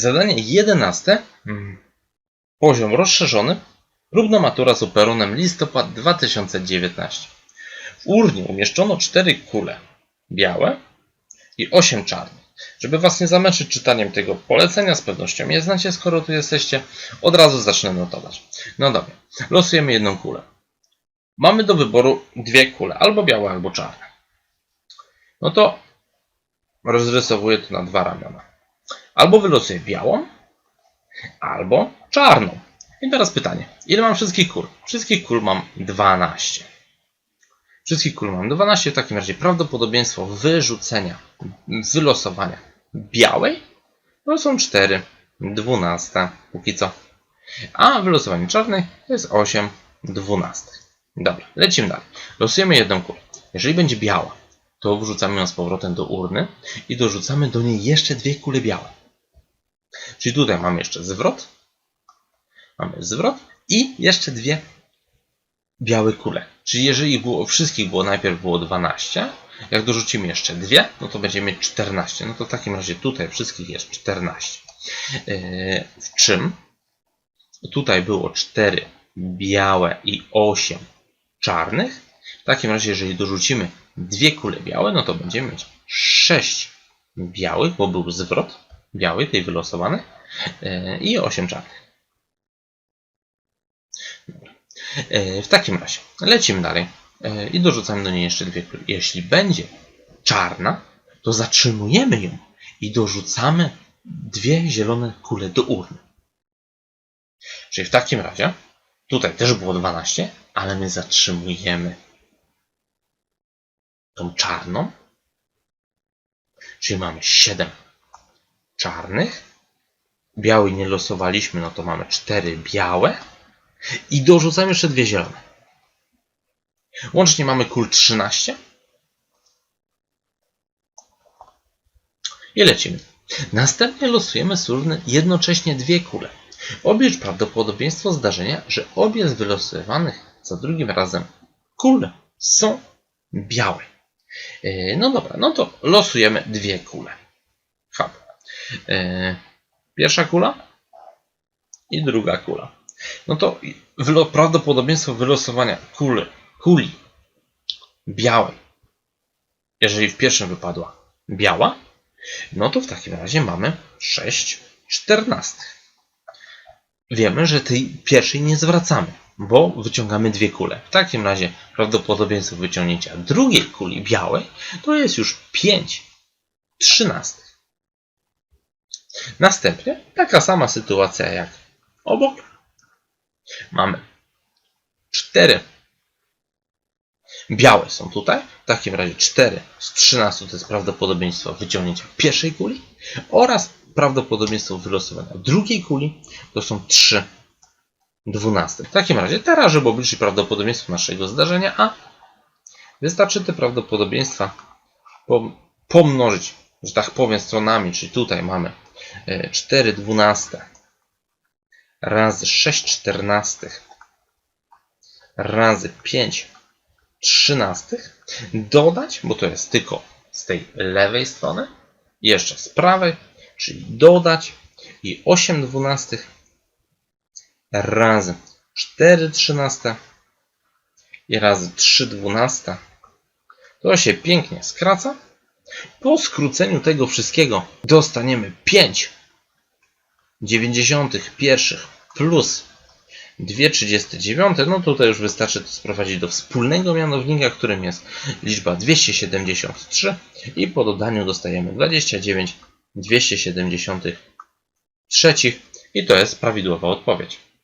Zadanie 11. Mm. Poziom rozszerzony. Próbna matura z operonem listopad 2019. W urnie umieszczono 4 kule białe i 8 czarnych. Żeby Was nie zamęczyć czytaniem tego polecenia, z pewnością je znacie, skoro tu jesteście, od razu zacznę notować. No dobra, losujemy jedną kulę. Mamy do wyboru dwie kule, albo białe, albo czarne. No to rozrysowuję to na dwa ramiona. Albo wylosuję białą, albo czarną. I teraz pytanie, ile mam wszystkich kul? Wszystkich kul mam 12. Wszystkich kul mam 12, w takim razie prawdopodobieństwo wyrzucenia, wylosowania białej to są 4, 12 póki co. A wylosowanie czarnej to jest 8, 12. Dobra, lecimy dalej. Losujemy jedną kulę. Jeżeli będzie biała, to wrzucamy ją z powrotem do urny i dorzucamy do niej jeszcze dwie kule białe. Czyli tutaj mamy jeszcze zwrot, mamy zwrot i jeszcze dwie białe kule. Czyli jeżeli było, wszystkich było najpierw było 12, jak dorzucimy jeszcze dwie, no to będziemy mieć 14. No to w takim razie tutaj wszystkich jest 14. Yy, w czym tutaj było 4 białe i 8 czarnych. W takim razie, jeżeli dorzucimy dwie kule białe, no to będziemy mieć 6 białych, bo był zwrot biały, tej wylosowanej, yy, i 8 czarnych. Yy, W takim razie lecimy dalej yy, i dorzucamy do niej jeszcze dwie kule. Jeśli będzie czarna, to zatrzymujemy ją i dorzucamy dwie zielone kule do urny. Czyli w takim razie tutaj też było 12, ale my zatrzymujemy tą czarną. Czyli mamy 7 czarnych. Biały nie losowaliśmy, no to mamy 4 białe. I dorzucamy jeszcze dwie zielone. Łącznie mamy kul 13. I lecimy. Następnie losujemy z urny jednocześnie dwie kule. Oblicz prawdopodobieństwo zdarzenia, że obie z wylosowanych za drugim razem kul są białe. Yy, No dobra, no to losujemy dwie kule. Hop. Yy, Pierwsza kula i druga kula. No to prawdopodobieństwo wylosowania kuli, kuli białej, jeżeli w pierwszym wypadła biała, no to w takim razie mamy 6 czternastych. Wiemy, że tej pierwszej nie zwracamy, bo wyciągamy dwie kule. W takim razie prawdopodobieństwo wyciągnięcia drugiej kuli białej to jest już 5 trzynastych. Następnie taka sama sytuacja jak obok. Mamy 4 białe są tutaj. W takim razie 4 z 13 to jest prawdopodobieństwo wyciągnięcia pierwszej kuli oraz prawdopodobieństwo wylosowania drugiej kuli to są 3 dwunaste. W takim razie teraz, żeby obliczyć prawdopodobieństwo naszego zdarzenia A, wystarczy te prawdopodobieństwa pom- pomnożyć, że tak powiem, stronami, czyli tutaj mamy e, 4 dwunaste razy 6 czternastych razy 5 trzynastych dodać, bo to jest tylko z tej lewej strony, jeszcze z prawej, czyli dodać i 8 dwunastych razy 4 trzynaste i razy 3 dwunaste. To się pięknie skraca. Po skróceniu tego wszystkiego dostaniemy 5 91 plus 2,39, no tutaj już wystarczy to sprowadzić do wspólnego mianownika, którym jest liczba 273 i po dodaniu dostajemy 29 273 i to jest prawidłowa odpowiedź.